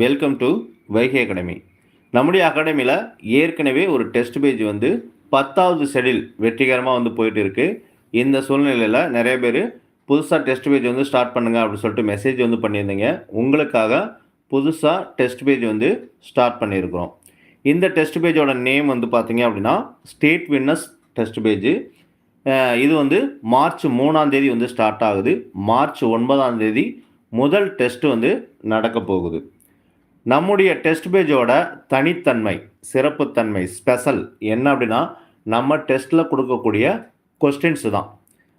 Welcome to Vaigai academy நம்முடைய அகாடமியில் ஏற்கனவே ஒரு டெஸ்ட் பேஜ் வந்து பத்தாவது ஷெடியூல் வெற்றிகரமாக வந்து போயிட்டு இருக்குது இந்த சூழ்நிலையில் நிறைய பேர் புதுசாக டெஸ்ட் பேஜ் வந்து ஸ்டார்ட் பண்ணுங்க அப்படின்னு சொல்லிட்டு மெசேஜ் வந்து பண்ணியிருந்தீங்க. உங்களுக்காக புதுசாக டெஸ்ட் பேஜ் வந்து ஸ்டார்ட் பண்ணியிருக்கிறோம். இந்த டெஸ்ட் பேஜோட நேம் வந்து பார்த்தீங்க அப்படின்னா ஸ்டேட் வின்னர்ஸ் டெஸ்ட் பேஜ் இது வந்து மார்ச் மூணாம் தேதி வந்து ஸ்டார்ட் ஆகுது. மார்ச் ஒன்பதாம் தேதி முதல் டெஸ்ட் வந்து நடக்க போகுது. நம்முடைய டெஸ்ட் பேஜோட தனித்தன்மை சிறப்புத்தன்மை ஸ்பெஷல் என்ன அப்படின்னா நம்ம டெஸ்ட்டில் கொடுக்கக்கூடிய கொஸ்டின்ஸ் தான்.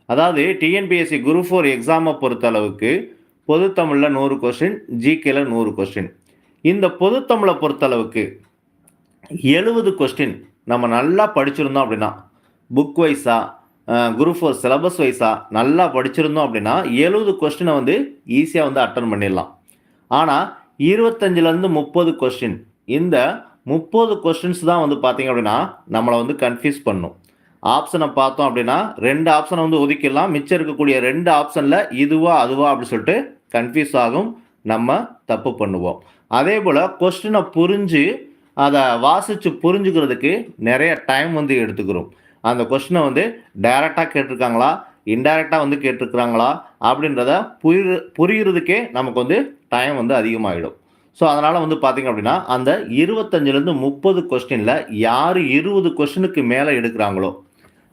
அதாவது டிஎன்பிஎஸ்சி குரூப் ஃபோர் எக்ஸாமை பொறுத்தளவுக்கு பொதுத்தமிழில் நூறு கொஸ்டின் ஜிகேல நூறு கொஸ்டின் இந்த பொதுத்தமிழை பொறுத்தளவுக்கு எழுபது கொஸ்டின் நம்ம நல்லா படிச்சிருந்தோம் அப்படின்னா புக் வைஸாக குரூப் ஃபோர் சிலபஸ் வைஸாக நல்லா படிச்சிருந்தோம் அப்படின்னா எழுபது கொஸ்டினை வந்து ஈஸியாக வந்து அட்டன் பண்ணிடலாம். ஆனால் இருபத்தஞ்சிலேருந்து முப்பது கொஸ்டின் இந்த முப்பது கொஸ்டின்ஸ் தான் வந்து பார்த்தீங்க அப்படின்னா நம்மளை வந்து கன்ஃபியூஸ் பண்ணும். ஆப்ஷனை பார்த்தோம் அப்படின்னா ரெண்டு ஆப்ஷனை வந்து ஒதுக்கிடலாம். மிச்சம் இருக்கக்கூடிய ரெண்டு ஆப்ஷனில் இதுவா அதுவா அப்படின்னு சொல்லிட்டு கன்ஃபியூஸ் ஆகும். நம்ம தப்பு பண்ணுவோம். அதே போல் கொஸ்டினை புரிஞ்சு அதை வாசித்து புரிஞ்சுக்கிறதுக்கு நிறைய டைம் வந்து எடுத்துக்கிறோம். அந்த கொஸ்டினை வந்து டைரெக்டாக கேட்டிருக்காங்களா? இன்டைரக்டாக வந்து கேட்டிருக்கிறாங்களா? அப்படின்றத புரி புரிகிறதுக்கே நமக்கு வந்து டைம் வந்து அதிகமாகிடும் ஸோ அதனால் வந்து பார்த்திங்க அப்படின்னா அந்த இருபத்தஞ்சிலேருந்து முப்பது கொஸ்டினில் யார் இருபது கொஸ்டினுக்கு மேலே எடுக்கிறாங்களோ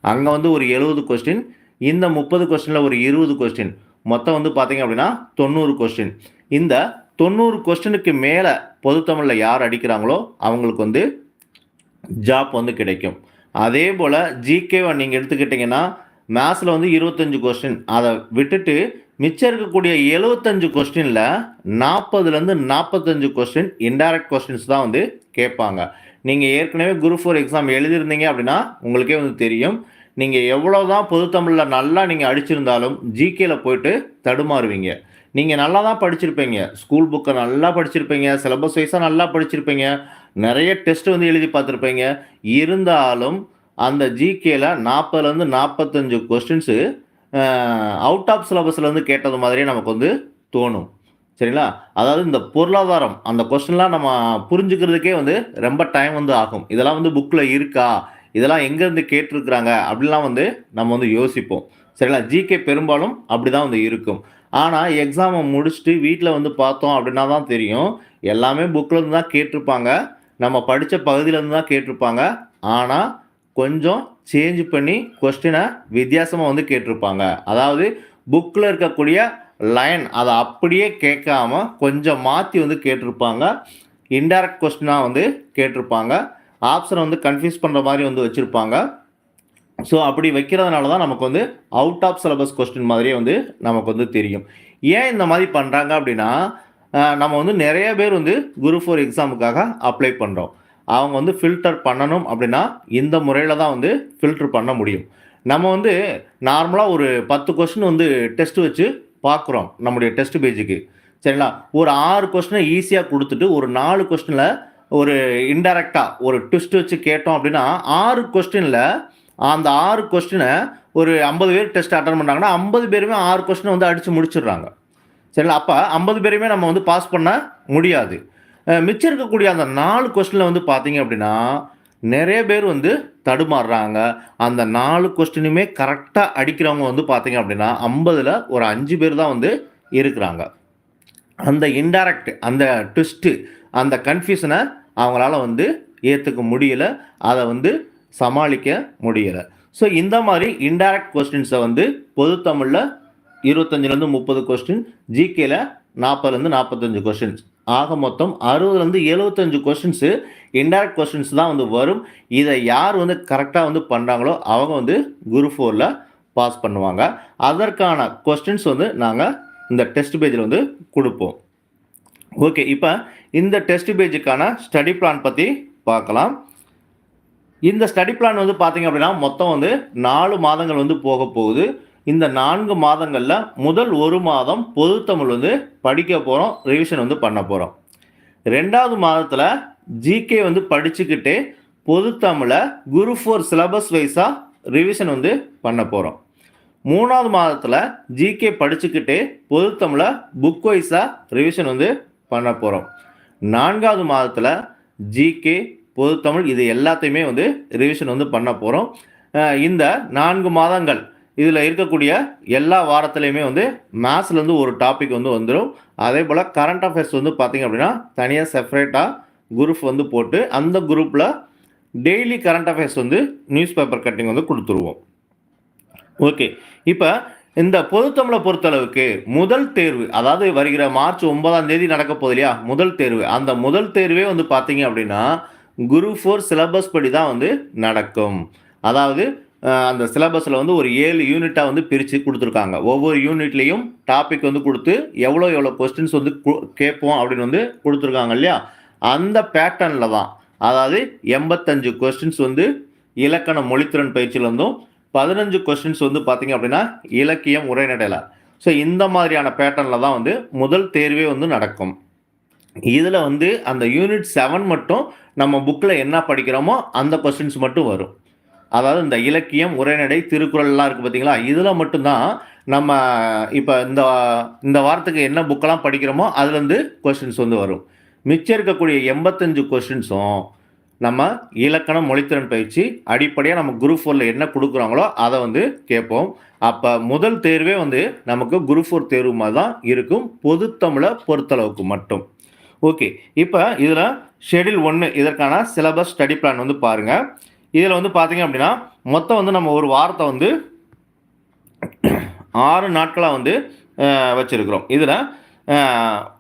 அங்கே வந்து ஒரு எழுபது கொஸ்டின் இந்த முப்பது கொஸ்டினில் ஒரு இருபது கொஸ்டின் மொத்தம் வந்து பார்த்திங்க அப்படின்னா தொண்ணூறு கொஸ்டின் இந்த தொண்ணூறு கொஸ்டினுக்கு மேலே பொதுத்தமிழில் யார் அடிக்கிறாங்களோ அவங்களுக்கு வந்து ஜாப் வந்து கிடைக்கும். அதே போல் ஜிகேவை நீங்கள் எடுத்துக்கிட்டிங்கன்னா மேத்ஸில் வந்து இருபத்தஞ்சு கொஸ்டின் அதை விட்டுட்டு மிச்சம் இருக்கக்கூடிய எழுபத்தஞ்சு கொஸ்டினில் நாற்பதுலேருந்து நாற்பத்தஞ்சு கொஸ்டின் இன்டைரக்ட் கொஸ்டின்ஸ் தான் வந்து கேட்பாங்க. நீங்கள் ஏற்கனவே குரூப் ஃபோர் எக்ஸாம் எழுதியிருந்தீங்க அப்படின்னா உங்களுக்கே வந்து தெரியும். நீங்கள் எவ்வளோ தான் பொதுத்தமிழில் நல்லா நீங்கள் அடிச்சிருந்தாலும் ஜிகேல போயிட்டு தடுமாறுவீங்க. நீங்கள் நல்லா தான் படிச்சிருப்பீங்க. ஸ்கூல் புக்கை நல்லா படிச்சிருப்பீங்க. சிலபஸ் வைஸாக நல்லா படிச்சிருப்பீங்க. நிறைய டெஸ்ட் வந்து எழுதி பார்த்துருப்பீங்க. இருந்தாலும் அந்த ஜிகேல நாற்பதுலேருந்து நாற்பத்தஞ்சு கொஸ்டின்ஸு அவுட் ஆஃப் சிலபஸ்லேருந்து கேட்டது மாதிரியே நமக்கு வந்து தோணும். சரிங்களா? அதாவது இந்த பொருளாதாரம் அந்த கொஸ்டின்லாம் நம்ம புரிஞ்சுக்கிறதுக்கே வந்து ரொம்ப டைம் வந்து ஆகும். இதெல்லாம் வந்து புக்கில் இருக்கா? இதெல்லாம் எங்கேருந்து கேட்டிருக்கிறாங்க? அப்படிலாம் வந்து நம்ம வந்து யோசிப்போம். சரிங்களா? ஜிகே பெரும்பாலும் அப்படி தான் வந்து இருக்கும். ஆனால் எக்ஸாமை முடிச்சுட்டு வீட்டில் வந்து பார்த்தோம் அப்படின்னா தான் தெரியும். எல்லாமே புக்கில் இருந்து தான் கேட்டிருப்பாங்க. நம்ம படித்த பகுதியிலேருந்து தான் கேட்டிருப்பாங்க. ஆனால் கொஞ்சம் சேஞ்ச் பண்ணி கொஸ்டினை வித்தியாசமாக வந்து கேட்டிருப்பாங்க. அதாவது புக்கில் இருக்கக்கூடிய லைன் அதை அப்படியே கேட்காம கொஞ்சம் மாற்றி வந்து கேட்டிருப்பாங்க. இன்டைரக்ட் கொஸ்டினாக வந்து கேட்டிருப்பாங்க. ஆப்ஷனை வந்து கன்ஃபியூஸ் பண்ணுற மாதிரி வந்து வச்சுருப்பாங்க. ஸோ அப்படி வைக்கிறதுனால தான் நமக்கு வந்து அவுட் ஆஃப் சிலபஸ் கொஸ்டின் மாதிரியே வந்து நமக்கு வந்து தெரியும். ஏன் இந்த மாதிரி பண்ணுறாங்க அப்படின்னா நம்ம வந்து நிறைய பேர் வந்து குரூப் ஃபோர் எக்ஸாமுக்காக அப்ளை பண்ணுறோம் அவங்க வந்து ஃபில்டர் பண்ணணும் அப்படின்னா இந்த முறையில் தான் வந்து ஃபில்டர் பண்ண முடியும். நம்ம வந்து நார்மலாக ஒரு பத்து கொஸ்டின் வந்து டெஸ்ட் வச்சு பார்க்குறோம் நம்முடைய டெஸ்ட் பேஜுக்கு சரிங்களா? ஒரு ஆறு கொஸ்டினை ஈஸியாக கொடுத்துட்டு ஒரு நாலு கொஸ்டினில் ஒரு இன்டெரக்டாக ஒரு ட்விஸ்ட் வச்சு கேட்டோம் அப்படின்னா ஆறு கொஸ்டினில் அந்த ஆறு கொஸ்டினை ஒரு ஐம்பது பேர் டெஸ்ட் அட்டன் பண்ணாங்கன்னா ஐம்பது பேருமே ஆறு கொஸ்டினை வந்து அடித்து முடிச்சிடுறாங்க. சரிங்களா? அப்போ ஐம்பது பேருமே நம்ம வந்து பாஸ் பண்ண முடியாது. மிச்சம் இருக்கக்கூடிய அந்த நாலு கொஸ்டினில் வந்து பார்த்தீங்க அப்படின்னா நிறைய பேர் வந்து தடுமாறுறாங்க. அந்த நாலு கொஸ்டினுமே கரெக்டாக அடிக்கிறவங்க வந்து பார்த்தீங்க அப்படின்னா ஐம்பதில் ஒரு அஞ்சு பேர் தான் வந்து இருக்கிறாங்க. அந்த இன்டைரக்ட் அந்த ட்விஸ்ட்டு அந்த கன்ஃபியூஷனை அவங்களால வந்து ஏற்றுக்க முடியலை. அதை வந்து சமாளிக்க முடியலை. ஸோ இந்த மாதிரி இன்டைரக்ட் கொஸ்டின்ஸை வந்து பொது தமிழில் இருபத்தஞ்சிலேருந்து முப்பது கொஸ்டின் ஜிகேல நாற்பதுலேருந்து நாற்பத்தஞ்சு கொஸ்டின்ஸ் ஆக மொத்தம் அறுபதுலேருந்து எழுபத்தஞ்சு கொஸ்டின்ஸு இன்டைரக்ட் கொஸ்டின்ஸ் தான் வந்து வரும். இதை யார் வந்து கரெக்டாக வந்து பண்ணுறாங்களோ அவங்க வந்து குரு ஃபோரில் பாஸ் பண்ணுவாங்க. அதற்கான கொஸ்டின்ஸ் வந்து நாங்கள் இந்த டெஸ்ட் பேஜில் வந்து கொடுப்போம். ஓகே இப்போ இந்த டெஸ்ட் பேஜுக்கான ஸ்டடி பிளான் பற்றி பார்க்கலாம். இந்த ஸ்டடி பிளான் வந்து பார்த்திங்க அப்படின்னா மொத்தம் வந்து நாலு மாதங்கள் வந்து போக போகுது. இந்த நான்கு மாதங்களில் முதல் ஒரு மாதம் பொதுத்தமிழ் வந்து படிக்க போகிறோம் ரிவிஷன் வந்து பண்ண போகிறோம் ரெண்டாவது மாதத்தில் ஜிகே வந்து படிச்சுக்கிட்டு பொது தமிழை குரு ஃபோர் சிலபஸ் வைஸாக ரிவிஷன் வந்து பண்ண போகிறோம் மூணாவது மாதத்தில் ஜிகே படிச்சுக்கிட்டே தமிழை புக் வைஸாக ரிவிஷன் வந்து பண்ண போகிறோம் நான்காவது மாதத்தில் ஜிகே பொதுத்தமிழ் இது எல்லாத்தையுமே வந்து ரிவிஷன் வந்து பண்ண போகிறோம் இந்த நான்கு மாதங்கள் இதில் இருக்கக்கூடிய எல்லா வாரத்துலேயுமே வந்து மேத்ஸ்லேருந்து ஒரு டாபிக் வந்து வந்துடும் அதே போல் கரண்ட் அஃபேர்ஸ் வந்து பார்த்திங்க அப்படின்னா தனியாக செப்பரேட்டாக குரூப் வந்து போட்டு அந்த குரூப்பில் டெய்லி கரண்ட் அஃபேர்ஸ் வந்து நியூஸ் பேப்பர் கட்டிங் வந்து கொடுத்துருவோம். ஓகே இப்போ இந்த பொதுத்தமிழை பொறுத்தளவுக்கு முதல் தேர்வு அதாவது வருகிற மார்ச் ஒன்பதாம் தேதி நடக்க போகுது இல்லையா? முதல் தேர்வு. அந்த முதல் தேர்வே வந்து பார்த்தீங்க அப்படின்னா குரு ஃபோர் சிலபஸ் படி தான் வந்து நடக்கும். அதாவது அந்த சிலபஸில் வந்து ஒரு ஏழு யூனிட்டாக வந்து பிரித்து கொடுத்துருக்காங்க. ஒவ்வொரு யூனிட்லேயும் டாபிக் வந்து கொடுத்து எவ்வளோ எவ்வளோ கொஸ்டின்ஸ் வந்து கு- கேட்போம் அப்படின்னு வந்து கொடுத்துருக்காங்க இல்லையா? அந்த பேட்டர்னில் தான் அதாவது எண்பத்தஞ்சு கொஸ்டின்ஸ் வந்து இலக்கண மொழித்திறன் பயிற்சியில் இருந்தும் பதினஞ்சு கொஸ்டின்ஸ் வந்து பார்த்தீங்க அப்படின்னா இலக்கியம் உரைநடையில் ஸோ இந்த மாதிரியான பேட்டர்னில் தான் வந்து முதல் தேர்வே வந்து நடக்கும். இதில் வந்து அந்த யூனிட் செவன் மட்டும் நம்ம புக்கில் என்ன படிக்கிறோமோ அந்த கொஸ்டின்ஸ் மட்டும் வரும். அதாவது இந்த இலக்கியம் உரைநடை திருக்குறள்லாம் இருக்குது பார்த்தீங்களா இதில் மட்டும்தான் நம்ம இப்போ இந்த இந்த வாரத்துக்கு என்ன புக்கெல்லாம் படிக்கிறோமோ அதுலேருந்து கொஸ்டின்ஸ் வந்து வரும். மிச்சம் இருக்கக்கூடிய எண்பத்தஞ்சு கொஸ்டின்ஸும் நம்ம இலக்கணம் மொழித்திறன் பயிற்சி அடிப்படையாக நம்ம குரூப் ஃபோரில் என்ன கொடுக்குறாங்களோ அதை வந்து கேட்போம். அப்போ முதல் தேர்வே வந்து நமக்கு குரூப் ஃபோர் தேர்வு மாதிரி தான் இருக்கும். பொதுத்தமிழை பொறுத்தளவுக்கு மட்டும். ஓகே இப்போ இதில் ஷெடியூல் ஒன்று இதற்கான சிலபஸ் ஸ்டடி பிளான் வந்து பாருங்கள் இதில் வந்து பார்த்தீங்க அப்படின்னா மொத்தம் வந்து நம்ம ஒரு வாரத்தை வந்து ஆறு நாட்களாக வந்து வச்சுருக்கிறோம். இதில்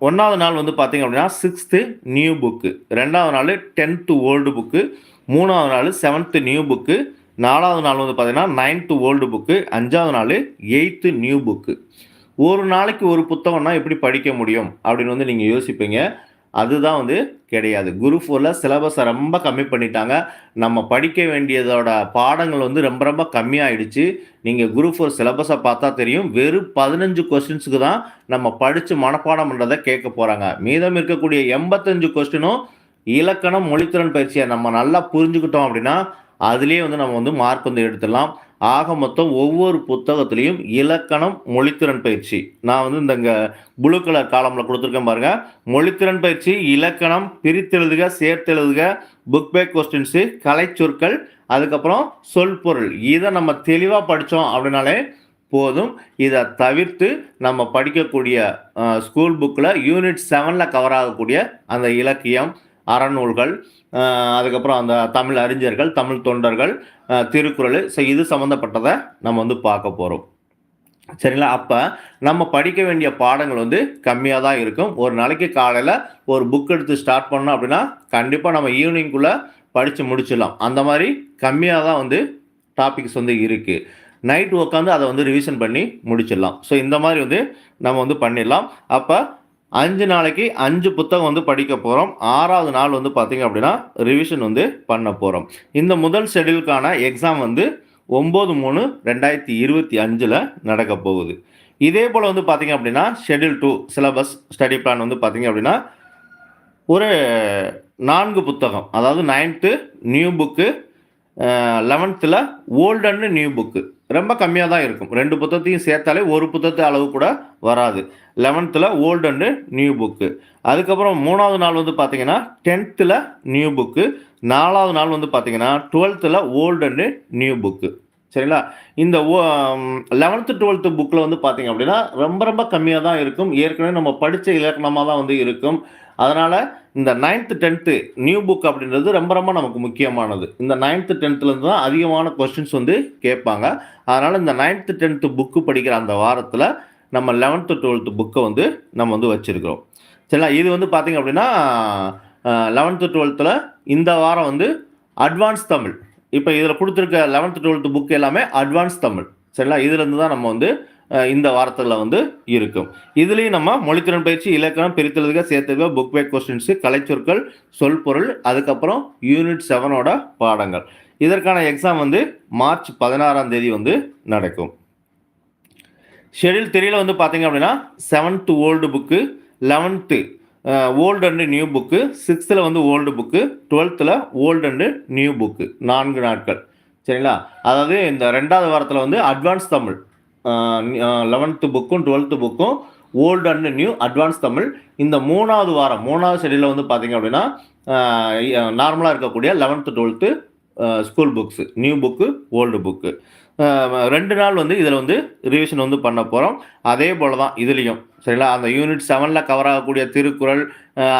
ஒன்றாவது நாள் வந்து பார்த்தீங்க அப்படின்னா சிக்ஸ்த்து நியூ புக்கு ரெண்டாவது நாள் டென்த்து ஓல்டு புக்கு மூணாவது நாள் செவன்த்து நியூ புக்கு நாலாவது நாள் வந்து பார்த்தீங்கன்னா நைன்த்து ஓல்டு புக்கு அஞ்சாவது நாள் எயித்து நியூ புக்கு ஒரு நாளைக்கு ஒரு புத்தகம்னா எப்படி படிக்க முடியும்? அப்படின்னு வந்து நீங்கள் யோசிப்பீங்க. அதுதான் வந்து கிடையாது. குரு ஃபோரில் சிலபஸை ரொம்ப கம்மி பண்ணிட்டாங்க. நம்ம படிக்க வேண்டியதோட பாடங்கள் வந்து ரொம்ப ரொம்ப கம்மியாயிடுச்சு. நீங்கள் குரு ஃபோர் சிலபஸை பார்த்தா தெரியும். வெறும் பதினஞ்சு கொஸ்டின்ஸுக்கு தான் நம்ம படித்து மனப்பாடம் பண்ணுறதை கேட்க போகிறாங்க மீதம் இருக்கக்கூடிய எண்பத்தஞ்சு கொஸ்டினும் இலக்கணம் மொழித்திறன் பயிற்சியை நம்ம நல்லா புரிஞ்சுக்கிட்டோம் அப்படின்னா அதுலேயே வந்து நம்ம வந்து மார்க் வந்து எடுத்துடலாம். ஆக மொத்தம் ஒவ்வொரு புத்தகத்துலேயும் இலக்கணம் மொழித்திறன் பயிற்சி. நான் வந்து இந்த இங்கே ப்ளூ கலர் காலமில் கொடுத்துருக்கேன் பாருங்கள் மொழித்திறன் பயிற்சி இலக்கணம் பிரித்தெழுதுக சேர்த்தெழுதுக புக் பேக் கொஸ்டின்ஸு கலைச்சொற்கள் அதுக்கப்புறம் சொல் பொருள் இதை நம்ம தெளிவாக படித்தோம் அப்படின்னாலே போதும். இதை தவிர்த்து நம்ம படிக்கக்கூடிய ஸ்கூல் புக்கில் யூனிட் செவனில் கவர் ஆகக்கூடிய அந்த இலக்கியம் அறநூல்கள் அதுக்கப்புறம் அந்த தமிழ் அறிஞர்கள் தமிழ் தொண்டர்கள் திருக்குறள் ஸோ இது சம்மந்தப்பட்டதை நம்ம வந்து பார்க்க போகிறோம் சரிங்களா? அப்போ நம்ம படிக்க வேண்டிய பாடங்கள் வந்து கம்மியாக தான் இருக்கும். ஒரு நாளைக்கு காலையில் ஒரு புக் எடுத்து ஸ்டார்ட் பண்ணோம் அப்படின்னா கண்டிப்பாக நம்ம ஈவினிங்குள்ளே படித்து முடிச்சிடலாம். அந்த மாதிரி கம்மியாக தான் வந்து டாபிக்ஸ் வந்து இருக்குது நைட் உட்காந்து அதை வந்து ரிவிஷன் பண்ணி முடிச்சிடலாம். ஸோ இந்த மாதிரி வந்து நம்ம வந்து பண்ணிடலாம். அப்போ அஞ்சு நாளைக்கு அஞ்சு புத்தகம் வந்து படிக்க போகிறோம் ஆறாவது நாள் வந்து பார்த்திங்க அப்படின்னா ரிவிஷன் வந்து பண்ண போகிறோம் இந்த முதல் ஷெடியூலுக்கான எக்ஸாம் வந்து ஒம்பது மூணு ரெண்டாயிரத்தி இருபத்தி அஞ்சில் நடக்க போகுது. இதே போல் வந்து பார்த்திங்க அப்படின்னா schedule two syllabus study plan வந்து பார்த்திங்க அப்படின்னா ஒரு நான்கு புத்தகம் அதாவது நைன்த்து நியூ புக்கு லெவன்த்தில் ஓல்டன்னு நியூ புக்கு ரொம்ப கம்மியாக தான் இருக்கும். ரெண்டு புத்தகத்தையும் சேர்த்தாலே ஒரு புத்தகத்து அளவு கூட வராது. லெவன்த்தில் ஓல்டு அண்டு நியூ புக்கு அதுக்கப்புறம் மூணாவது நாள் வந்து பார்த்தீங்கன்னா டென்த்தில் நியூ புக்கு நாலாவது நாள் வந்து பார்த்தீங்கன்னா டுவெல்த்தில் ஓல்டு அண்டு நியூ புக்கு சரிங்களா? இந்த லெவன்த்து டுவெல்த்து புக்கில் வந்து பார்த்தீங்க அப்படின்னா ரொம்ப ரொம்ப கம்மியாக தான் இருக்கும். ஏற்கனவே நம்ம படித்த இலக்கணமாக தான் வந்து இருக்கும். அதனால் இந்த நைன்த்து டென்த்து நியூ புக் அப்படின்றது ரொம்ப ரொம்ப நமக்கு முக்கியமானது. இந்த நைன்த்து டென்த்துலேருந்து தான் அதிகமான கொஸ்டின்ஸ் வந்து கேட்பாங்க. அதனால் இந்த நைன்த்து டென்த்து புக்கு படிக்கிற அந்த வாரத்தில் நம்ம லெவன்த்து டுவெல்த்து புக்கை வந்து நம்ம வந்து வச்சுருக்கிறோம். சரிங்களா? இது வந்து பார்த்திங்க அப்படின்னா லெவன்த்து டுவெல்த்தில் இந்த வாரம் வந்து அட்வான்ஸ் தமிழ். இப்போ இதில் கொடுத்துருக்க லெவன்த்து டுவெல்த்து புக் எல்லாமே அட்வான்ஸ் தமிழ். சரிங்களா? இதுலேருந்து தான் நம்ம வந்து இந்த வாரத்தில் வந்து இருக்கும். இதுலேயும் நம்ம மொழித்திறன் பயிற்சி இலக்கணம் பிரித்தெழுதுக சேர்த்துக்கோ புக் பேக் கொஸ்டின்ஸு கலைச்சொற்கள் சொல் பொருள் அதுக்கப்புறம் யூனிட் செவனோட பாடங்கள். இதற்கான எக்ஸாம் வந்து மார்ச் பதினாறாம் தேதி வந்து நடக்கும். ஷெடியூல் த்ரீல வந்து பார்த்தீங்க அப்படின்னா seventh old book eleventh old and new book சிக்ஸ்த்தில் வந்து ஓல்டு புக்கு டுவெல்த்தில் ஓல்டு அண்டு நியூ புக்கு நான்கு நாட்கள். சரிங்களா? அதாவது இந்த ரெண்டாவது வாரத்தில் வந்து அட்வான்ஸ் தமிழ். லெவன்த்து புக்கும் டுவெல்த்து புக்கும் old and new advance Tamil. இந்த மூணாவது வாரம் மூணாவது செடியில் வந்து பார்த்தீங்க அப்படின்னா நார்மலாக இருக்கக்கூடிய eleventh twelfth school books new book old book ரெண்டு நாள் வந்து இதில் வந்து ரிவிஷன் வந்து பண்ண போகிறோம் அதே போல் தான் இதுலேயும். சரிங்களா? அந்த யூனிட் செவனில் கவர் ஆகக்கூடிய திருக்குறள்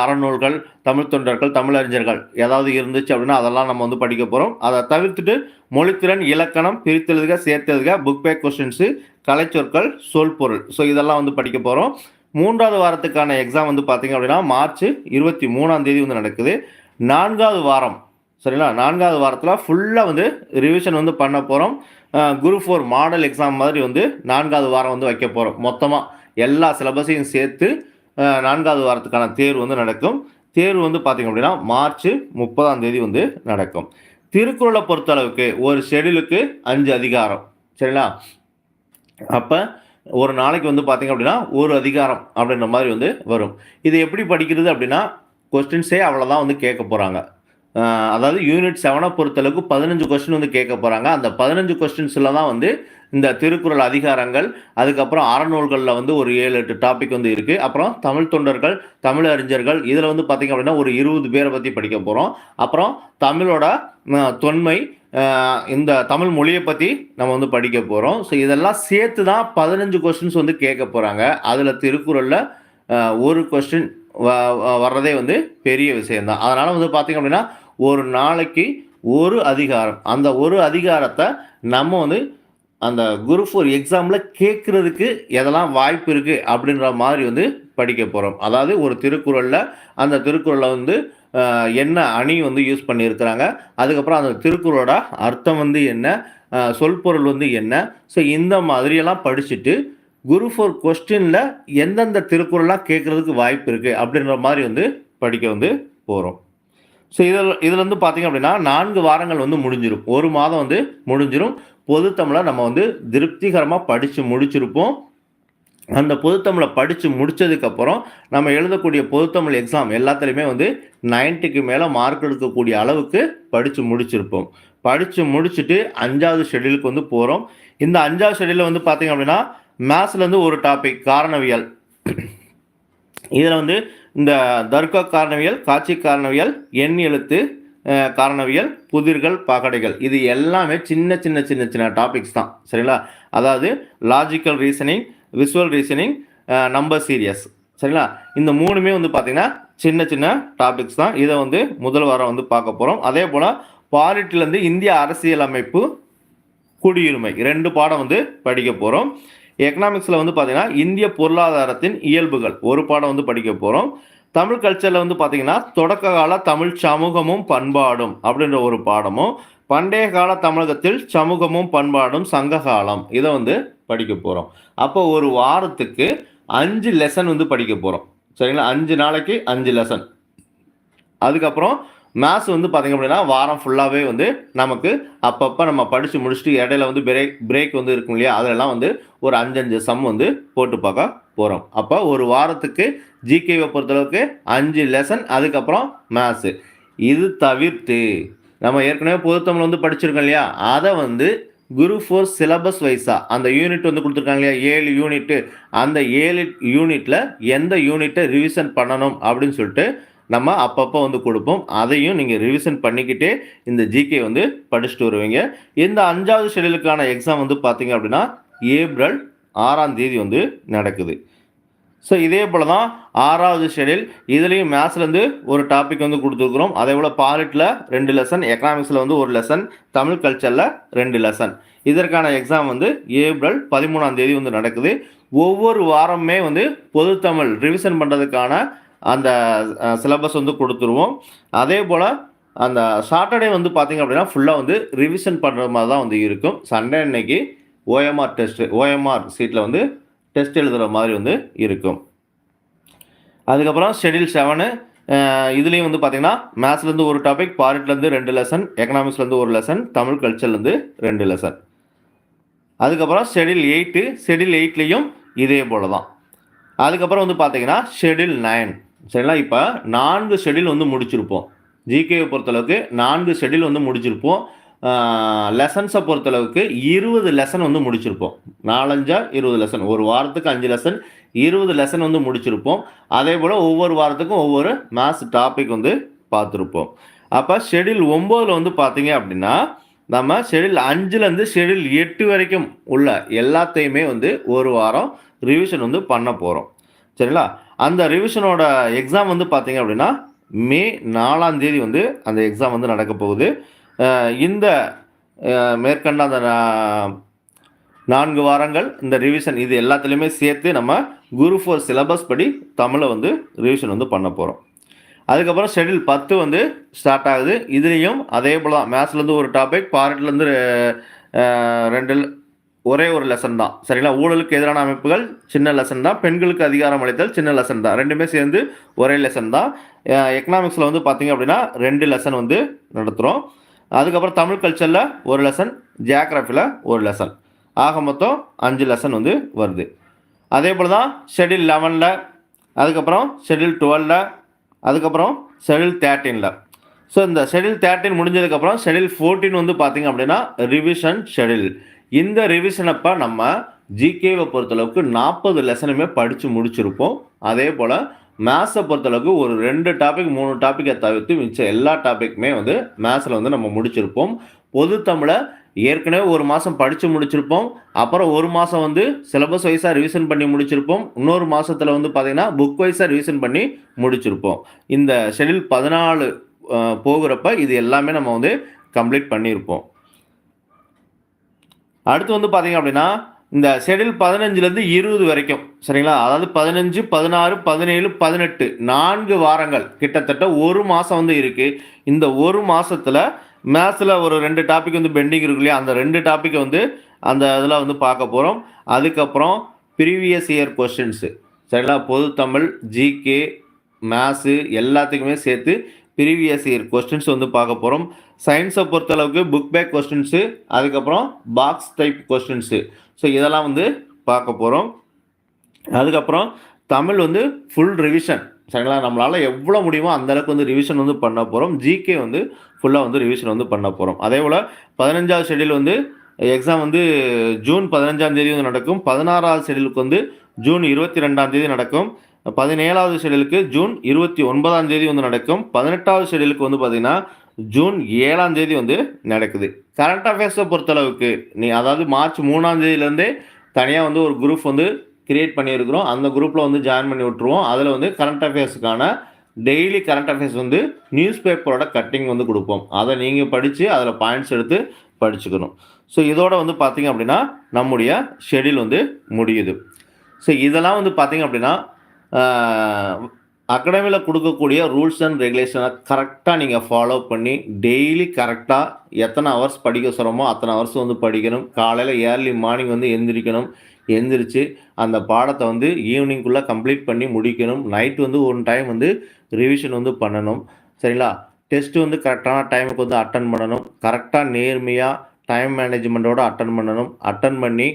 அறநூல்கள் தமிழ் தொண்டர்கள் தமிழறிஞர்கள் ஏதாவது இருந்துச்சு அப்படின்னா அதெல்லாம் நம்ம வந்து படிக்க போகிறோம் அதை தவிர்த்துட்டு மொழித்திறன் இலக்கணம் பிரித்தெழுதுக சேர்த்தெழுதுக புக் பேக் கொஸ்டின்ஸு கலைச்சொற்கள் சொல் பொருள். ஸோ இதெல்லாம் வந்து படிக்க போகிறோம் மூன்றாவது வாரத்துக்கான எக்ஸாம் வந்து பார்த்திங்க அப்படின்னா மார்ச் இருபத்தி மூணாம் தேதி வந்து நடக்குது. நான்காவது வாரம் சரிங்களா? நான்காவது வாரத்தில் ஃபுல்லாக வந்து ரிவிஷன் வந்து பண்ண போகிறோம் குரூப் ஃபோர் மாடல் எக்ஸாம் மாதிரி வந்து நான்காவது வாரம் வந்து வைக்க போகிறோம் மொத்தமாக எல்லா சிலபஸையும் சேர்த்து நான்காவது வாரத்துக்கான தேர்வு வந்து நடக்கும். தேர்வு வந்து பார்த்திங்க அப்படின்னா மார்ச் முப்பதாம் தேதி வந்து நடக்கும். திருக்குறளை பொறுத்தளவுக்கு ஒரு ஷெடியூலுக்கு அஞ்சு அதிகாரம். சரிங்களா? அப்போ ஒரு நாளைக்கு வந்து பார்த்திங்க அப்படின்னா ஒரு அதிகாரம் அப்படின்ற மாதிரி வந்து வரும். இது எப்படி படிக்கிறது அப்படின்னா கொஸ்டின்ஸே அவ்வளோதான் வந்து கேட்க போகிறாங்க அதாவது யூனிட் செவனை பொறுத்தளவுக்கு பதினஞ்சு கொஸ்டின் வந்து கேட்க போகிறாங்க அந்த பதினஞ்சு கொஸ்டின்ஸில் தான் வந்து இந்த திருக்குறள் அதிகாரங்கள் அதுக்கப்புறம் அறநூல்களில் வந்து ஒரு ஏழு எட்டு டாபிக் வந்து இருக்குது அப்புறம் தமிழ் தொண்டர்கள் தமிழ் அறிஞர்கள் இதில் வந்து பார்த்திங்க அப்படின்னா ஒரு இருபது பேரை பற்றி படிக்க போகிறோம் அப்புறம் தமிழோட தொன்மை இந்த தமிழ் மொழியை பற்றி நம்ம வந்து படிக்க போகிறோம் ஸோ இதெல்லாம் சேர்த்து தான் பதினஞ்சு கொஸ்டின்ஸ் வந்து கேட்க போகிறாங்க அதில் திருக்குறளில் ஒரு கொஸ்டின் வர்றதே வந்து பெரிய விஷயம்தான். அதனால் வந்து பார்த்திங்க அப்படின்னா ஒரு நாளைக்கு ஒரு அதிகாரம். அந்த ஒரு அதிகாரத்தை நம்ம வந்து அந்த குரு ஃபோர் எக்ஸாமில் கேட்குறதுக்கு எதெல்லாம் வாய்ப்பு இருக்குது அப்படின்ற மாதிரி வந்து படிக்க போகிறோம் அதாவது ஒரு திருக்குறளில் அந்த திருக்குறளில் வந்து என்ன அணி வந்து யூஸ் பண்ணியிருக்கிறாங்க. அதுக்கப்புறம் அந்த திருக்குறளோட அர்த்தம் வந்து என்ன சொல்பொருள் வந்து என்ன. ஸோ இந்த மாதிரியெல்லாம் படிச்சுட்டு குரு ஃபோர் கொஸ்டினில் எந்தெந்த திருக்குறளாக கேட்குறதுக்கு வாய்ப்பு இருக்குது அப்படின்ற மாதிரி வந்து படிக்க வந்து போகிறோம் ஸோ இதில் இதில் வந்து பார்த்திங்க அப்படின்னா நான்கு வாரங்கள் வந்து முடிஞ்சிடும் ஒரு மாதம் வந்து முடிஞ்சிடும் பொது தமிழை நம்ம வந்து திருப்திகரமாக படித்து முடிச்சிருப்போம். அந்த பொதுத்தமிழை படித்து முடித்ததுக்கப்புறம் நம்ம எழுதக்கூடிய பொதுத்தமிழ் எக்ஸாம் எல்லாத்துலேயுமே வந்து 90க்கு மேலே மார்க் எடுக்கக்கூடிய அளவுக்கு படித்து முடிச்சிருப்போம். படித்து முடிச்சுட்டு அஞ்சாவது ஷெட்யூலுக்கு வந்து போகிறோம் இந்த அஞ்சாவது ஷெட்யூலில் வந்து பார்த்திங்க அப்படின்னா மேத்ஸ்லேருந்து ஒரு டாபிக் காரணவியல். இதில் வந்து இந்த தர்க்க காரணவியல் காட்சி காரணவியல் எண் எழுத்து காரணவியல் புதிர்கள் பகடைகள். இது எல்லாமே சின்ன சின்ன சின்ன சின்ன டாபிக்ஸ் தான். சரிங்களா? அதாவது logical reasoning visual reasoning number series சரிங்களா? இந்த மூணுமே வந்து பார்த்திங்கன்னா சின்ன சின்ன டாபிக்ஸ் தான். இதை வந்து முதல் வாரம் வந்து பார்க்க போகிறோம் அதே போல் பாலிட்டிலேருந்து இந்திய அரசியலமைப்பு குடியுரிமை. ரெண்டு பாடம் வந்து படிக்க போகிறோம் எக்கனாமிக்ஸில் வந்து பார்த்தீங்கன்னா இந்திய பொருளாதாரத்தின் இயல்புகள். ஒரு பாடம் வந்து படிக்க போகிறோம் தமிழ் கல்ச்சரில் வந்து பார்த்தீங்கன்னா தொடக்க கால தமிழ் சமூகமும் பண்பாடும் அப்படின்ற ஒரு பாடமும் பண்டைய கால தமிழகத்தில் சமூகமும் பண்பாடும் சங்க காலம் இதை வந்து படிக்க போகிறோம் அப்போ ஒரு வாரத்துக்கு அஞ்சு லெசன் வந்து படிக்க போகிறோம் சரிங்களா? அஞ்சு நாளைக்கு அஞ்சு லெசன் அதுக்கப்புறம் மேத்ஸ் வந்து பார்த்திங்க அப்படின்னா வாரம் ஃபுல்லாகவே வந்து நமக்கு அப்பப்போ நம்ம படித்து முடிச்சுட்டு இடையில வந்து பிரேக் பிரேக் வந்து இருக்கும் இல்லையா? அதிலெல்லாம் வந்து ஒரு அஞ்சஞ்சு சம் வந்து போட்டு பார்க்க போகிறோம் அப்போ ஒரு வாரத்துக்கு ஜிகேவை பொறுத்தளவுக்கு அஞ்சு லெசன் அதுக்கப்புறம் மேத்ஸு இது தவிர்த்து நம்ம ஏற்கனவே பொதுத்தமிழ் வந்து படிச்சிருக்கோம் இல்லையா? அதை வந்து குரு ஃபோர் சிலபஸ் வைஸாக அந்த யூனிட் வந்து கொடுத்துருக்காங்க இல்லையா? ஏழு யூனிட்டு அந்த ஏழு யூனிட்டில் எந்த யூனிட்டை ரிவிஷன் பண்ணணும் அப்படின்னு சொல்லிட்டு நம்ம அப்பப்போ வந்து கொடுப்போம். அதையும் நீங்கள் ரிவிஷன் பண்ணிக்கிட்டே இந்த ஜிகே வந்து படிச்சுட்டு வருவீங்க. இந்த அஞ்சாவது ஷெடியூலுக்கான எக்ஸாம் வந்து பார்த்தீங்க அப்படின்னா ஏப்ரல் ஆறாம் தேதி வந்து நடக்குது. ஸோ இதே போல் தான் ஆறாவது ஷெடியூல் இதுலேயும் மேத்ஸ்லேருந்து ஒரு டாபிக் வந்து கொடுத்துருக்குறோம். அதே போல் பாலிட்டில் ரெண்டு லெசன் எக்கனாமிக்ஸில் வந்து ஒரு லெசன் தமிழ் கல்ச்சரில் ரெண்டு லெசன் இதற்கான எக்ஸாம் வந்து ஏப்ரல் பதிமூணாம் தேதி வந்து நடக்குது. ஒவ்வொரு வாரமே வந்து பொதுத்தமிழ் ரிவிஷன் பண்ணுறதுக்கான அந்த சிலபஸ் வந்து கொடுத்துருவோம். அதே போல் அந்த சாட்டர்டே வந்து பார்த்திங்க அப்படின்னா ஃபுல்லாக வந்து ரிவிஷன் பண்ணுற மாதிரி தான் வந்து இருக்கும். சண்டே அன்னைக்கு ஓஎம்ஆர் டெஸ்ட்டு ஓஎம்ஆர் சீட்டில் வந்து டெஸ்ட் எழுதுகிற மாதிரி வந்து இருக்கும். அதுக்கப்புறம் ஷெடியூல் செவனு இதுலேயும் வந்து பார்த்தீங்கன்னா மேத்ஸ்லேருந்து ஒரு டாபிக் பாலிட்லேருந்து ரெண்டு லெசன் எக்கனாமிக்ஸ்லேருந்து ஒரு லெசன் தமிழ் கல்ச்சர்லேருந்து ரெண்டு லெசன் அதுக்கப்புறம் ஷெடியூல் எயிட்டு ஷெடியூல் எயிட்லேயும் இதே போல் தான் அதுக்கப்புறம் வந்து பார்த்திங்கன்னா ஷெடியூல் நைன் சரிங்களா? இப்போ நான்கு ஷெடியூல் வந்து முடிச்சிருப்போம். ஜிகேவை பொறுத்தளவுக்கு நான்கு ஷெடியூல் வந்து முடிச்சிருப்போம். லெசன்ஸை பொறுத்தளவுக்கு இருபது லெசன் வந்து முடிச்சிருப்போம். நாலஞ்சா இருபது லெசன் ஒரு வாரத்துக்கு அஞ்சு லெசன் இருபது லெசன் வந்து முடிச்சிருப்போம். அதே போல் ஒவ்வொரு வாரத்துக்கும் ஒவ்வொரு மேத்ஸ் டாபிக் வந்து பார்த்துருப்போம். அப்போ ஷெடியூல் ஒம்போதில் வந்து பார்த்தீங்க அப்படின்னா நம்ம ஷெடியூல் அஞ்சுலேருந்து ஷெடியூல் எட்டு வரைக்கும் உள்ள எல்லாத்தையுமே வந்து ஒரு வாரம் ரிவிஷன் வந்து பண்ண போகிறோம் சரிங்களா? அந்த ரிவிஷனோட எக்ஸாம் வந்து பார்த்தீங்க அப்படின்னா மே நாலாம் தேதி வந்து அந்த எக்ஸாம் வந்து நடக்க போகுது. இந்த மேற்கண்ட அந்த நான்கு வாரங்கள் இந்த ரிவிஷன் இது எல்லாத்துலேயுமே சேர்த்து நம்ம குரு ஃபோர் சிலபஸ் படி தமிழை வந்து ரிவிஷன் வந்து பண்ண போகிறோம் அதுக்கப்புறம் ஷெட்யூல் பத்து வந்து ஸ்டார்ட் ஆகுது. இதுலேயும் அதே போல் தான். மேத்ஸ்லேருந்து ஒரு டாபிக் பாரட்லேருந்து ரெண்டு ஒரே ஒரு லெசன் தான். சரிங்களா? ஊழலுக்கு எதிரான அமைப்புகள் சின்ன லெசன் தான். பெண்களுக்கு அதிகாரம் அளித்தல் சின்ன லெசன் தான். ரெண்டுமே சேர்ந்து ஒரே லெசன் தான். எக்கனாமிக்ஸில் வந்து பார்த்தீங்க அப்படின்னா ரெண்டு லெசன் வந்து நடத்துகிறோம் அதுக்கப்புறம் தமிழ் கல்ச்சரில் ஒரு லெசன் ஜியாகிரஃபியில் ஒரு லெசன் ஆக மொத்தம் அஞ்சு லெசன் வந்து வருது. அதே போல் தான் ஷெடியூல் லெவனில் அதுக்கப்புறம் ஷெடியூல் டுவெலில் அதுக்கப்புறம் ஷெடியூல் தேர்ட்டீனில் ஸோ இந்த ஷெடியூல் தேர்ட்டின் முடிஞ்சதுக்கப்புறம் ஷெடியூல் ஃபோர்டீன் வந்து பார்த்தீங்க அப்படின்னா ரிவிஷன் ஷெடியூல் இந்த ரிவிஷனப்போ நம்ம ஜிகேவை பொறுத்தளவுக்கு நாற்பது லெசனுமே படித்து முடிச்சிருப்போம். அதே போல் மேத்ஸை பொறுத்தளவுக்கு ஒரு ரெண்டு டாபிக் மூணு டாப்பிக்கை தவிர்த்து மிச்சம் எல்லா டாப்பிக்குமே வந்து மேத்ஸில் வந்து நம்ம முடிச்சிருப்போம். பொது தமிழை ஏற்கனவே ஒரு மாதம் படித்து முடிச்சிருப்போம். அப்புறம் ஒரு மாதம் வந்து சிலபஸ் வைஸாக ரிவிஷன் பண்ணி முடிச்சிருப்போம். இன்னொரு மாதத்தில் வந்து பார்த்திங்கன்னா புக் வைஸாக ரிவிஷன் பண்ணி முடிச்சிருப்போம். இந்த ஷெடியூல் பதினாலு போகிறப்ப இது எல்லாமே நம்ம வந்து கம்ப்ளீட் பண்ணியிருப்போம் அடுத்து வந்து பார்த்தீங்க அப்படின்னா இந்த செடில் பதினஞ்சுலேருந்து இருபது வரைக்கும் சரிங்களா? அதாவது பதினஞ்சு பதினாறு பதினேழு பதினெட்டு நான்கு வாரங்கள் கிட்டத்தட்ட ஒரு மாதம் வந்து இருக்குது இந்த ஒரு மாதத்தில் மேத்ஸில் ஒரு ரெண்டு டாபிக் வந்து பெண்டிங் இருக்கு இல்லையா? அந்த ரெண்டு டாப்பிக்கை வந்து அந்த இதில் வந்து பார்க்க போகிறோம் அதுக்கப்புறம் ப்ரீவியஸ் இயர் கொஸ்டின்ஸு சரிங்களா? பொது தமிழ் ஜிகே மேத்ஸு எல்லாத்துக்குமே சேர்த்து ப்ரீவியஸ் இயர் கொஸ்டின்ஸ் வந்து பார்க்க போகிறோம் சயின்ஸை பொறுத்தளவுக்கு புக் பேக் கொஸ்டின்ஸு அதுக்கப்புறம் பாக்ஸ் டைப் கொஸ்டின்ஸு ஸோ இதெல்லாம் வந்து பார்க்க போகிறோம் அதுக்கப்புறம் தமிழ் வந்து ஃபுல் ரிவிஷன் சரிங்களா? நம்மளால் எவ்வளோ முடியுமோ அந்த அளவுக்கு வந்து ரிவிஷன் வந்து பண்ண போகிறோம் ஜிகே வந்து ஃபுல்லாக வந்து ரிவிஷன் வந்து பண்ண போகிறோம் அதே போல் பதினஞ்சாவது ஷெடியூல் வந்து எக்ஸாம் வந்து ஜூன் பதினஞ்சாம் தேதி வந்து நடக்கும். பதினாறாவது ஷெடியூலுக்கு வந்து ஜூன் இருபத்தி ரெண்டாம் தேதி நடக்கும். பதினேழாவது ஷெடியூலுக்கு ஜூன் இருபத்தி ஒன்பதாம் தேதி வந்து நடக்கும். பதினெட்டாவது ஷெடியூலுக்கு வந்து பார்த்திங்கன்னா ஜூன் ஏழாம் தேதி வந்து நடக்குது. கரண்ட் அஃபேர்ஸை பொறுத்தளவுக்கு நீ அதாவது மார்ச் மூணாம் தேதியிலேருந்தே தனியாக வந்து ஒரு குரூப் வந்து கிரியேட் பண்ணியிருக்கிறோம். அந்த குரூப்பில் வந்து ஜாயின் பண்ணி விட்ருவோம் அதில் வந்து கரண்ட் அஃபேர்ஸுக்கான டெய்லி கரண்ட் அஃபேர்ஸ் வந்து நியூஸ் பேப்பரோட கட்டிங் வந்து கொடுப்போம். அதை நீங்கள் படித்து அதில் பாயிண்ட்ஸ் எடுத்து படிச்சுக்கணும். ஸோ இதோட வந்து பார்த்தீங்க அப்படின்னா நம்முடைய ஷெடியூல் வந்து முடியுது. ஸோ இதெல்லாம் வந்து பார்த்தீங்க அப்படின்னா அகாடமியில் கொடுக்கக்கூடிய ரூல்ஸ் அண்ட் ரெகுலேஷனை கரெக்டாக நீங்கள் ஃபாலோ பண்ணி டெய்லி கரெக்டாக எத்தனை ஹவர்ஸ் படிக்க சொல்கிறோமோ அத்தனை ஹவர்ஸ் வந்து படிக்கணும். காலையில் ஏர்லி மார்னிங் வந்து எந்திரிக்கணும். எந்திரிச்சு அந்த பாடத்தை வந்து ஈவினிங்குள்ளே கம்ப்ளீட் பண்ணி முடிக்கணும். நைட் வந்து ஒன் டைம் வந்து ரிவிஷன் வந்து பண்ணணும். சரிங்களா? டெஸ்ட்டு வந்து கரெக்டான டைமுக்கு வந்து அட்டன் பண்ணணும். கரெக்டாக நேர்மையாக டைம் மேனேஜ்மெண்ட்டோடு அட்டன் பண்ணணும். அட்டன் பண்ணி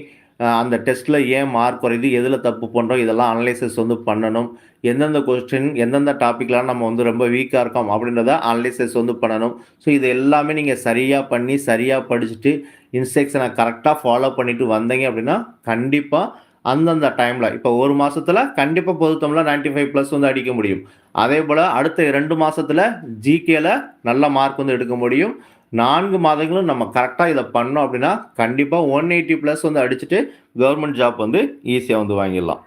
அந்த டெஸ்ட்டில் ஏன் மார்க் குறையுது எதில் தப்பு பண்ணுறோம் இதெல்லாம் அனலைசிஸ் வந்து பண்ணணும். எந்தெந்த கொஸ்டின் எந்தெந்த டாப்பிக்லாம் நம்ம வந்து ரொம்ப வீக்காக இருக்கோம் அப்படின்றத அனலைசிஸ் வந்து பண்ணணும். ஸோ இது எல்லாமே நீங்கள் சரியாக பண்ணி சரியாக படிச்சுட்டு இன்ஸ்ட்ரக்ஷனை கரெக்டாக ஃபாலோ பண்ணிட்டு வந்தீங்க அப்படின்னா கண்டிப்பாக அந்தந்த டைமில் இப்போ ஒரு மாதத்தில் கண்டிப்பாக பொது தமிழில் நைன்ட்டி ஃபைவ் ப்ளஸ் வந்து அடிக்க முடியும். அதே போல் அடுத்த ரெண்டு மாதத்தில் ஜிகேல நல்ல மார்க் வந்து எடுக்க முடியும். நான்கு மாதங்களும் நம்ம கரெக்டாக இதை பண்ணோம் அப்படின்னா கண்டிப்பாக ஒன் எயிட்டி ப்ளஸ் வந்து அடிச்சுட்டு கவர்மெண்ட் ஜாப் வந்து ஈஸியாக வந்து வாங்கிடலாம்.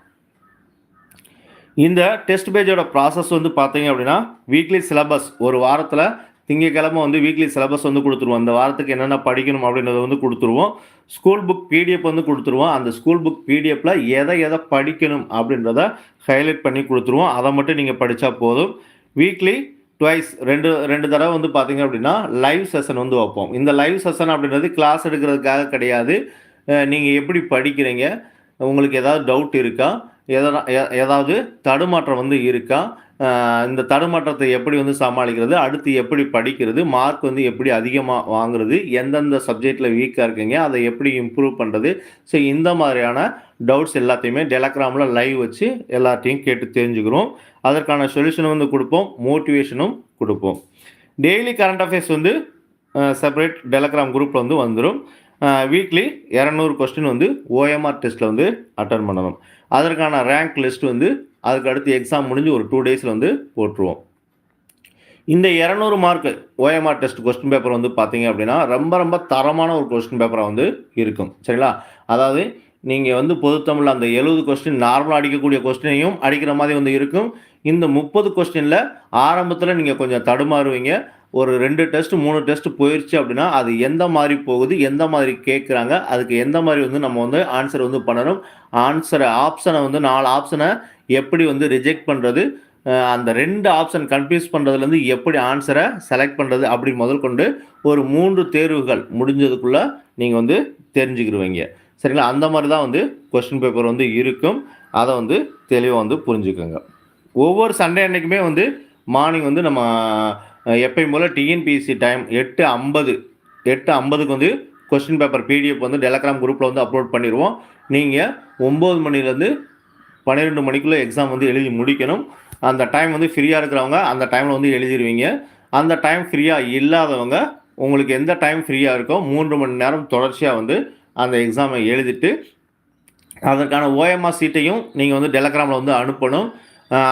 இந்த டெஸ்ட் பேஜோட ப்ராசஸ் வந்து பார்த்தீங்க அப்படின்னா வீக்லி சிலபஸ் ஒரு வாரத்தில் திங்கக்கிழமை வந்து வீக்லி சிலபஸ் வந்து கொடுத்துருவோம். அந்த வாரத்துக்கு என்னென்ன படிக்கணும் அப்படின்றத வந்து கொடுத்துருவோம். ஸ்கூல் புக் பிடிஎஃப் வந்து கொடுத்துருவோம். அந்த ஸ்கூல் புக் பிடிஎஃப்பில் எதை எதை படிக்கணும் அப்படின்றத ஹைலைட் பண்ணி கொடுத்துருவோம். அதை மட்டும் நீங்கள் படித்தா போதும். வீக்லி ட்வைஸ் ரெண்டு ரெண்டு தடவை வந்து பார்த்தீங்க அப்படின்னா லைவ் செஷன் வந்து வைப்போம். இந்த லைவ் செஷன் அப்படின்றது கிளாஸ் எடுக்கிறதுக்காக கிடையாது. நீங்கள் எப்படி படிக்கிறீங்க? உங்களுக்கு ஏதாவது டவுட் இருக்கா? எதனா எ- ஏதாவது தடுமாற்றம் வந்து இருக்கா? இந்த தடுமாற்றத்தை எப்படி வந்து சமாளிக்கிறது அடுத்து எப்படி படிக்கிறது மார்க் வந்து எப்படி அதிகமாக வாங்குறது எந்தெந்த சப்ஜெக்டில் வீக்காக இருக்கீங்க அதை எப்படி இம்ப்ரூவ் பண்ணுறது ஸோ இந்த மாதிரியான டவுட்ஸ் எல்லாத்தையுமே டெலக்ராமில் லைவ் வச்சு எல்லாத்தையும் கேட்டு தெரிஞ்சுக்கிறோம். அதற்கான சொல்யூஷனும் வந்து கொடுப்போம் மோட்டிவேஷனும் கொடுப்போம். டெய்லி கரண்ட் அஃபேர்ஸ் வந்து செப்பரேட் டெலக்ராம் குரூப்பில் வந்து வந்துடும் வீக்லி இரநூறு கொஸ்டின் வந்து ஓஎம்ஆர் டெஸ்ட்டில் வந்து அட்டன் பண்ணணும். அதற்கான ரேங்க் லிஸ்ட் வந்து அதுக்கு அடுத்து எக்ஸாம் முடிஞ்சு ஒரு டூ டேஸில் வந்து போட்டுருவோம். இந்த இரநூறு mark OMR test question paper வந்து பார்த்தீங்க அப்படின்னா ரொம்ப ரொம்ப தரமான ஒரு கொஸ்டின் பேப்பராக வந்து இருக்கும். சரிங்களா? அதாவது நீங்கள் வந்து பொதுத்தமிழ் அந்த எழுபது கொஸ்டின் நார்மலாக அடிக்கக்கூடிய கொஸ்டினையும் அடிக்கிற மாதிரி வந்து இருக்கும். இந்த முப்பது கொஸ்டினில் ஆரம்பத்தில் நீங்கள் கொஞ்சம் தடுமாறுவீங்க. ஒரு ரெண்டு டெஸ்ட் மூணு டெஸ்ட் போயிடுச்சு அப்படின்னா அது எந்த மாதிரி போகுது எந்த மாதிரி கேட்குறாங்க அதுக்கு எந்த மாதிரி வந்து நம்ம வந்து ஆன்சர் வந்து பண்ணணும். ஆன்சரை ஆப்ஷனை வந்து நாலு ஆப்ஷனை எப்படி வந்து ரிஜெக்ட் பண்ணுறது அந்த ரெண்டு ஆப்ஷன் கன்ஃபியூஸ் பண்ணுறதுலேருந்து எப்படி ஆன்சரை செலக்ட் பண்ணுறது அப்படி முதல் கொண்டு ஒரு மூன்று தேர்வுகள் முடிஞ்சதுக்குள்ளே நீங்கள் வந்து தெரிஞ்சுக்கிடுவீங்க சரிங்களா? அந்த மாதிரி தான் வந்து கொஸ்டின் பேப்பர் வந்து இருக்கும். அதை வந்து தெளிவாக வந்து புரிஞ்சுக்கோங்க. ஒவ்வொரு சண்டே அன்னைக்குமே வந்து மார்னிங் வந்து நம்ம எப்பயும் போல் டிஎன்பிஎஸ்சி டைம் எட்டு ஐம்பது எட்டு ஐம்பதுக்கு வந்து கொஸ்டின் பேப்பர் பிடிஎஃப் வந்து டெலகிராம் குரூப்பில் வந்து அப்லோட் பண்ணிடுவோம் நீங்கள் ஒம்பது மணிலேருந்து பன்னிரெண்டு மணிக்குள்ளே எக்ஸாம் வந்து எழுதி முடிக்கணும். அந்த டைம் வந்து ஃப்ரீயாக இருக்கிறவங்க அந்த டைமில் வந்து எழுதிடுவீங்க அந்த டைம் ஃப்ரீயாக இல்லாதவங்க உங்களுக்கு எந்த டைம் ஃப்ரீயாக இருக்கோ மூன்று மணி நேரம் தொடர்ச்சியாக வந்து அந்த எக்ஸாமை எழுதிட்டு அதற்கான ஓஎம்ஆர் சீட்டையும் நீங்கள் வந்து டெலகிராமில் வந்து அனுப்பணும்.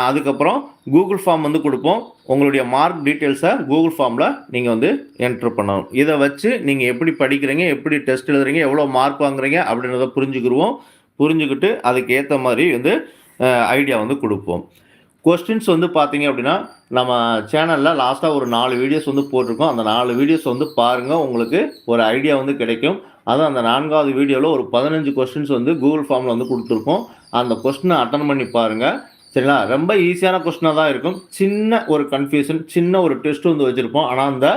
அதுக்கப்புறம் கூகுள் ஃபார்ம் வந்து கொடுப்போம். உங்களுடைய மார்க் டீட்டெயில்ஸை கூகுள் ஃபார்மில் நீங்கள் வந்து என்ட்ரு பண்ணணும். இதை வச்சு நீங்கள் எப்படி படிக்கிறீங்க எப்படி டெஸ்ட் எழுதுறீங்க எவ்வளோ மார்க் வாங்குறீங்க அப்படின்றத புரிஞ்சுக்கிடுவோம் புரிஞ்சுக்கிட்டு அதுக்கு ஏற்ற மாதிரி வந்து ஐடியா வந்து கொடுப்போம். கொஸ்டின்ஸ் வந்து பார்த்தீங்க அப்படின்னா நம்ம சேனலில் லாஸ்ட்டாக ஒரு நாலு வீடியோஸ் வந்து போட்டிருக்கோம். அந்த நாலு வீடியோஸ் வந்து பாருங்கள் உங்களுக்கு ஒரு ஐடியா வந்து கிடைக்கும். அதுவும் அந்த நான்காவது வீடியோவில் ஒரு பதினஞ்சு கொஸ்டின்ஸ் வந்து கூகுள் ஃபார்மில் வந்து கொடுத்துருக்கோம். அந்த கொஸ்டினை அட்டன் பண்ணி பாருங்கள் சரிங்களா? ரொம்ப ஈஸியான கொஸ்டினாக தான் இருக்கும். சின்ன ஒரு கன்ஃபியூஷன் சின்ன ஒரு டெஸ்ட் வந்து வச்சுருப்போம். ஆனால் அந்த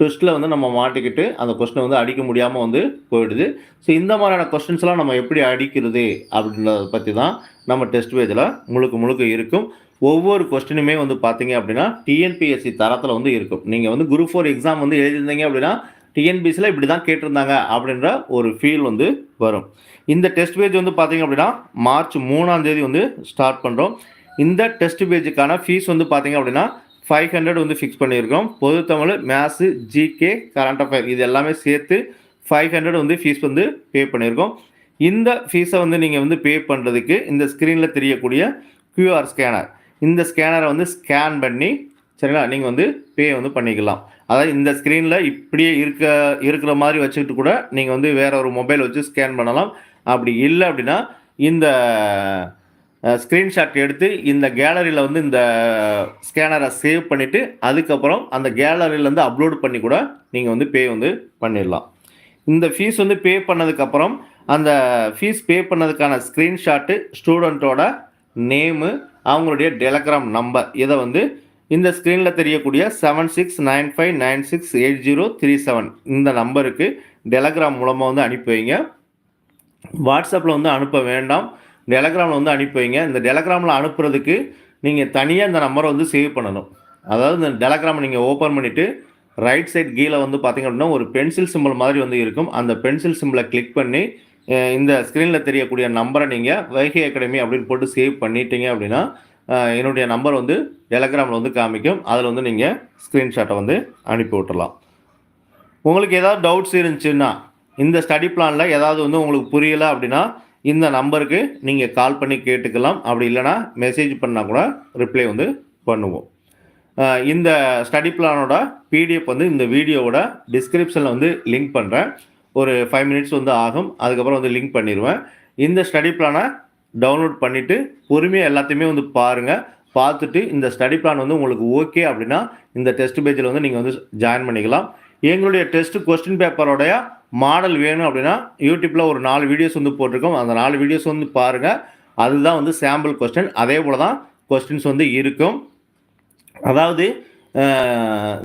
டெஸ்ட்டில் வந்து நம்ம மாட்டிக்கிட்டு அந்த கொஸ்டினை வந்து அடிக்க முடியாமல் வந்து போயிடுது. ஸோ இந்த மாதிரியான கொஸ்டின்ஸ்லாம் நம்ம எப்படி அடிக்கிறது அப்படின்றத பற்றி தான் நம்ம டெஸ்ட் பேஜில் முழுக்க முழுக்க இருக்கும். ஒவ்வொரு கொஸ்டினுமே வந்து பார்த்தீங்க அப்படின்னா டிஎன்பிஎஸ்சி தரத்தில் வந்து இருக்கும். நீங்கள் வந்து குரூப் ஃபோர் எக்ஸாம் வந்து எழுதியிருந்தீங்க அப்படின்னா டிஎன்பிசியில் இப்படி தான் கேட்டிருந்தாங்க அப்படின்ற ஒரு ஃபீல் வந்து வரும். இந்த டெஸ்ட் பேஜ் வந்து பார்த்தீங்க அப்படின்னா மார்ச் மூணாம் தேதி வந்து ஸ்டார்ட் பண்ணுறோம் இந்த டெஸ்ட் பேஜுக்கான ஃபீஸ் வந்து பார்த்தீங்க அப்படின்னா ஃபைவ் ஹண்ட்ரட் வந்து ஃபிக்ஸ் பண்ணியிருக்கோம். பொது Tamil maths GK current affair இது எல்லாமே சேர்த்து ஃபைவ் ஹண்ட்ரட் வந்து ஃபீஸ் வந்து பே பண்ணியிருக்கோம். இந்த ஃபீஸை வந்து நீங்கள் வந்து பே பண்ணுறதுக்கு இந்த ஸ்க்ரீனில் தெரியக்கூடிய க்யூஆர் ஸ்கேனர் இந்த ஸ்கேனரை வந்து ஸ்கேன் பண்ணி சரிங்களா? நீங்கள் வந்து பே வந்து பண்ணிக்கலாம். அதாவது இந்த ஸ்க்ரீனில் இப்படியே இருக்க இருக்கிற மாதிரி வச்சுக்கிட்டு கூட நீங்கள் வந்து வேறு ஒரு மொபைல் வச்சு ஸ்கேன் பண்ணலாம். அப்படி இல்லை அப்படின்னா இந்த ஸ்க்ரீன்ஷாட் எடுத்து இந்த கேலரியில் வந்து இந்த ஸ்கேனரை சேவ் பண்ணிவிட்டு அதுக்கப்புறம் அந்த கேலரியிலேருந்து அப்லோட் பண்ணி கூட நீங்கள் வந்து பே வந்து பண்ணிடலாம். இந்த ஃபீஸ் வந்து பே பண்ணதுக்கப்புறம் அந்த ஃபீஸ் பே பண்ணதுக்கான ஸ்க்ரீன்ஷாட்டு ஸ்டூடெண்ட்டோட நேமு அவங்களுடைய டெலகிராம் நம்பர் இதை வந்து இந்த ஸ்க்ரீனில் தெரியக்கூடிய seven six nine five nine six eight zero three seven இந்த நம்பருக்கு டெலகிராம் மூலமாக வந்து அனுப்பி வைங்க. வாட்ஸ்அப்பில் வந்து அனுப்ப வேண்டாம். டெலகிராமில் வந்து அனுப்பி வைங்க. இந்த டெலகிராமில் அனுப்புறதுக்கு நீங்கள் தனியாக இந்த நம்பரை வந்து சேவ் பண்ணணும். அதாவது இந்த டெலகிராமை நீங்கள் ஓப்பன் பண்ணிவிட்டு ரைட் சைட் கீழே வந்து பார்த்தீங்க அப்படின்னா ஒரு பென்சில் சிம்பிள் மாதிரி வந்து இருக்கும். அந்த பென்சில் சிம்பிளை கிளிக் பண்ணி இந்த ஸ்க்ரீனில் தெரியக்கூடிய நம்பரை நீங்கள் வைகை அகாடமி அப்படின்னு போட்டு சேவ் பண்ணிட்டீங்க அப்படின்னா என்னுடைய நம்பர் வந்து டெலகிராமில் வந்து காமிக்கும். அதில் வந்து நீங்கள் ஸ்க்ரீன்ஷாட்டை வந்து அனுப்பி விட்டுறலாம். உங்களுக்கு ஏதாவது டவுட்ஸ் இருந்துச்சுன்னா இந்த ஸ்டடி பிளானில் ஏதாவது வந்து உங்களுக்கு புரியலை அப்படின்னா இந்த நம்பருக்கு நீங்கள் கால் பண்ணி கேட்டுக்கலாம். அப்படி இல்லைன்னா மெசேஜ் பண்ணால் கூட ரிப்ளை வந்து பண்ணுவோம். இந்த ஸ்டடி பிளானோட பிடிஎஃப் வந்து இந்த வீடியோவோட டிஸ்கிரிப்ஷனில் வந்து லிங்க் பண்ணுறேன் ஒரு ஃபைவ் மினிட்ஸ் வந்து ஆகும். அதுக்கப்புறம் வந்து லிங்க் பண்ணிடுவேன். இந்த ஸ்டடி பிளானை டவுன்லோட் பண்ணிவிட்டு பொறுமையாக எல்லாத்தையுமே வந்து பாருங்கள் பார்த்துட்டு இந்த ஸ்டடி பிளான் வந்து உங்களுக்கு ஓகே அப்படின்னா இந்த டெஸ்ட் பேஜில் வந்து நீங்கள் வந்து ஜாயின் பண்ணிக்கலாம். எங்களுடைய டெஸ்ட் கொஸ்டின் பேப்பரோடைய மாடல் வேணும் அப்படின்னா யூடியூப்பில் ஒரு நாலு வீடியோஸ் வந்து போட்டிருக்கோம். அந்த நாலு வீடியோஸ் வந்து பாருங்கள் அதுதான் வந்து சாம்பிள் கொஸ்டின் அதே போல் தான் கொஸ்டின்ஸ் வந்து இருக்கும். அதாவது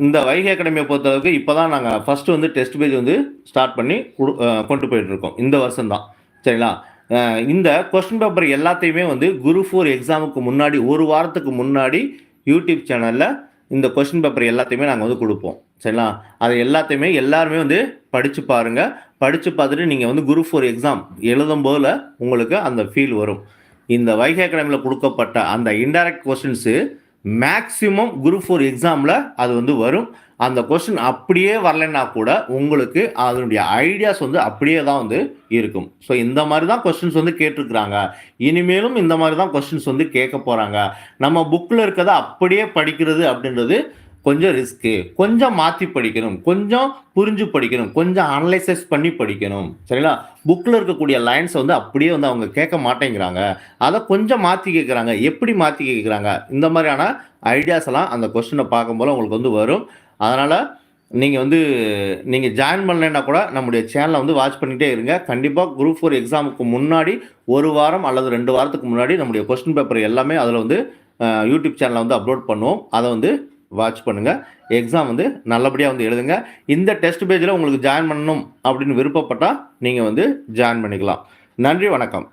இந்த வைகை அகாடமியை பொறுத்தளவுக்கு இப்போ தான் நாங்கள் ஃபஸ்ட்டு வந்து டெஸ்ட் பேஜ் வந்து ஸ்டார்ட் பண்ணி கொடு கொண்டு போயிட்டுருக்கோம். இந்த வருஷம்தான். சரிங்களா? இந்த கொஸ்டின் பேப்பர் எல்லாத்தையுமே வந்து குரு ஃபோர் எக்ஸாமுக்கு முன்னாடி ஒரு வாரத்துக்கு முன்னாடி யூடியூப் சேனலில் இந்த கொஸ்டின் பேப்பர் எல்லாத்தையுமே நாங்கள் வந்து கொடுப்போம். சரிங்களா? அது எல்லாத்தையுமே எல்லாருமே வந்து படித்து பாருங்கள் படித்து பார்த்துட்டு நீங்கள் வந்து குரு ஃபோர் எக்ஸாம் எழுதும் போதில் உங்களுக்கு அந்த ஃபீல் வரும். இந்த வைகை அகாடமியில் கொடுக்கப்பட்ட அந்த indirect questions maximum group four எக்ஸாமில் அது வந்து வரும். அந்த கொஸ்டின் அப்படியே வரலைன்னா கூட உங்களுக்கு அதனுடைய ஐடியாஸ் வந்து அப்படியே தான் வந்து இருக்கும். ஸோ இந்த மாதிரி தான் கொஸ்டின்ஸ் வந்து கேட்டிருக்கிறாங்க. இனிமேலும் இந்த மாதிரி தான் கொஸ்டின்ஸ் வந்து கேட்க போகிறாங்க நம்ம புக்கில் இருக்கிறத அப்படியே படிக்கிறது அப்படின்றது கொஞ்சம் ரிஸ்க்கு கொஞ்சம் மாற்றி படிக்கணும் கொஞ்சம் புரிஞ்சு படிக்கணும் கொஞ்சம் அனலைசஸ் பண்ணி படிக்கணும். சரிங்களா? புக்கில் இருக்கக்கூடிய லைன்ஸை வந்து அப்படியே வந்து அவங்க கேட்க மாட்டேங்கிறாங்க. அதை கொஞ்சம் மாற்றி கேட்குறாங்க. எப்படி மாற்றி கேட்குறாங்க? இந்த மாதிரியான ஐடியாஸ் எல்லாம் அந்த கொஸ்டினை பார்க்கும்போது உங்களுக்கு வந்து வரும். அதனால் நீங்கள் வந்து நீங்கள் ஜாயின் பண்ணலைன்னா கூட நம்முடைய சேனலை வந்து வாட்ச் பண்ணிகிட்டே இருங்க. கண்டிப்பாக குரூப் ஃபோர் எக்ஸாமுக்கு முன்னாடி ஒரு வாரம் அல்லது ரெண்டு வாரத்துக்கு முன்னாடி நம்முடைய கொஸ்டின் பேப்பர் எல்லாமே அதில் வந்து யூடியூப் சேனலில் வந்து அப்லோட் பண்ணுவோம். அதை வந்து வாட்ச் பண்ணுங்கள் எக்ஸாம் வந்து நல்லபடியாக வந்து எழுதுங்க. இந்த டெஸ்ட் பேஜில் உங்களுக்கு ஜாயின் பண்ணணும் அப்படின்னு விருப்பப்பட்டால் நீங்கள் வந்து ஜாயின் பண்ணிக்கலாம். நன்றி வணக்கம்.